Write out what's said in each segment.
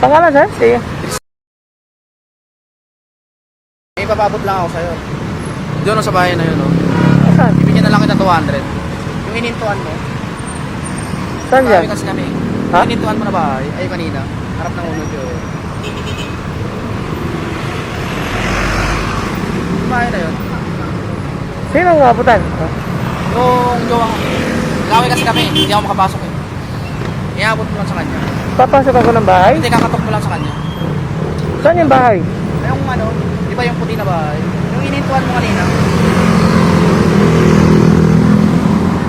Pangalan, sir? Sige. May papabot lang ako sa'yo. Doon sa bahay na yun, oh. Saan? Bibigyan na lang kita 200. Yung inintuan mo, Saan yan? Marami kasi kami. Ha? Inintuan mo na bahay, ay kanina, harap ng unod yun. Yung bahay na yun. Sino ang abutan? Yung jowa ko. Laway kasi kami, hindi ako makapasok eh. Iabot mo lang sa kanya. Papasok ako ng bahay? Hindi, kakatok mo lang sa kanya. Saan yung bahay? Yung ano, di ba yung puti na bahay? Yung inintuan mo kanina,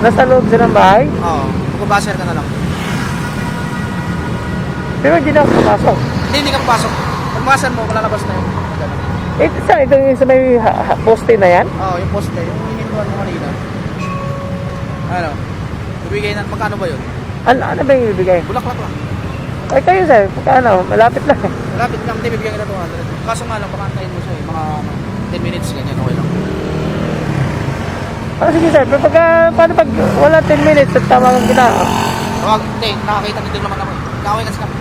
Nasa loob siya ng bahay? oo, magbabaser ka na lang. Pero hindi na ako papasok. Hindi, hindi ka papasok. Pagbaser mo, malalabas na yun. Eh, saan? Ito yung sa may ha- ha- poste na yan? Oo, yung poste, yung inintuan mo kanina. Ano? Bibigay na, magkano ba yun? Ano, ano ba yung ibigay? Bulaklak lang. Ay, kayo, sir. Magkano? Malapit lang. Malapit lang, hindi bibigyan kita 200. Kaso nga lang, baka antayin mo siya eh, mga ano, 10 minutes, ganyan, okay lang. Ah, sige, sir. Pero pagka, paano pag wala 10 minutes at tawagan kita? Tawag, hindi, nakakita nito naman ako eh. Nakaway kasi kami.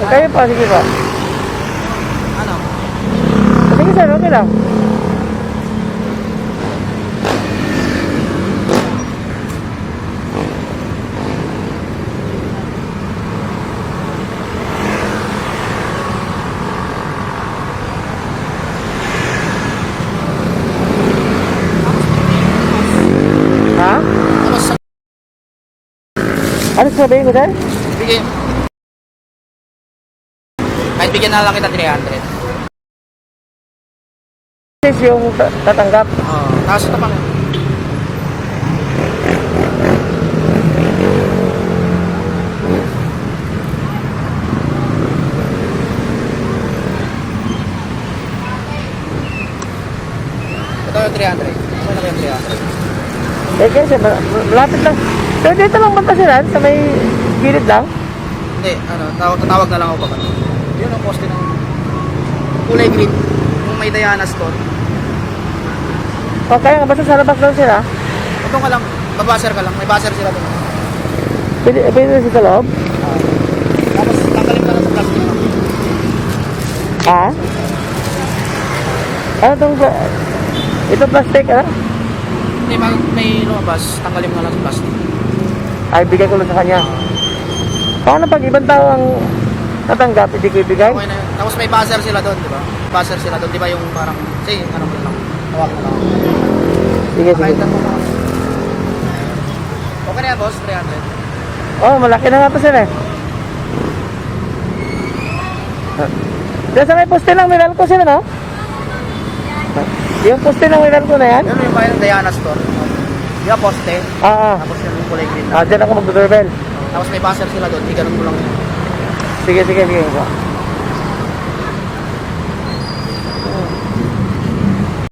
Ah, Kayo pa, sige pa. Ano? Ah, Sige, sir. Okay lang. Ano sabihin ko, sir? bigyan. Kahit bigyan na lang kita 300. This yung ta- tatanggap. Oo. Tapos ito pa nga. Ito yung 300. Ano na yung 300? Eh, kasi ma- ma- malapit lang. Pero dito lang banta sila, sa may gilid lang. Hindi, ano, tawag, tatawag na lang ako pa. Yun ang poste ng kulay green. Yung may Diana store. O kaya nga, basta sa labas lang sila. Ito ka lang, babaser ka lang. May baser sila doon. Pwede, pwede na sa loob. Ah. tapos tanggalin ka lang sa plastic. Ha? Ano itong, ito plastic, ano? Hindi, may, may lumabas, tanggalin mo na lang sa plastic. Ay, bigay ko lang sa kanya. Paano pag ibang tao ang natanggap, hindi ko ibigay? Okay na yun. Tapos may buzzer sila doon, di ba? Buzzer sila doon, di ba yung parang, say, ano mo lang, tawag na lang. Sige, sige. Okay na yan, boss, 300. Oh, malaki na nga to sir eh. Diyan sa may poste ng Meralco sila, no? Yung poste ng Meralco na yan? Yun yung bayan ng Diana store. Yung poste, Ah, ah. tapos yun yung kulay green. Ah, dyan ako mag-doorbell. Tapos may buzzer sila doon, di ganun mo lang. Sige, sige, sige.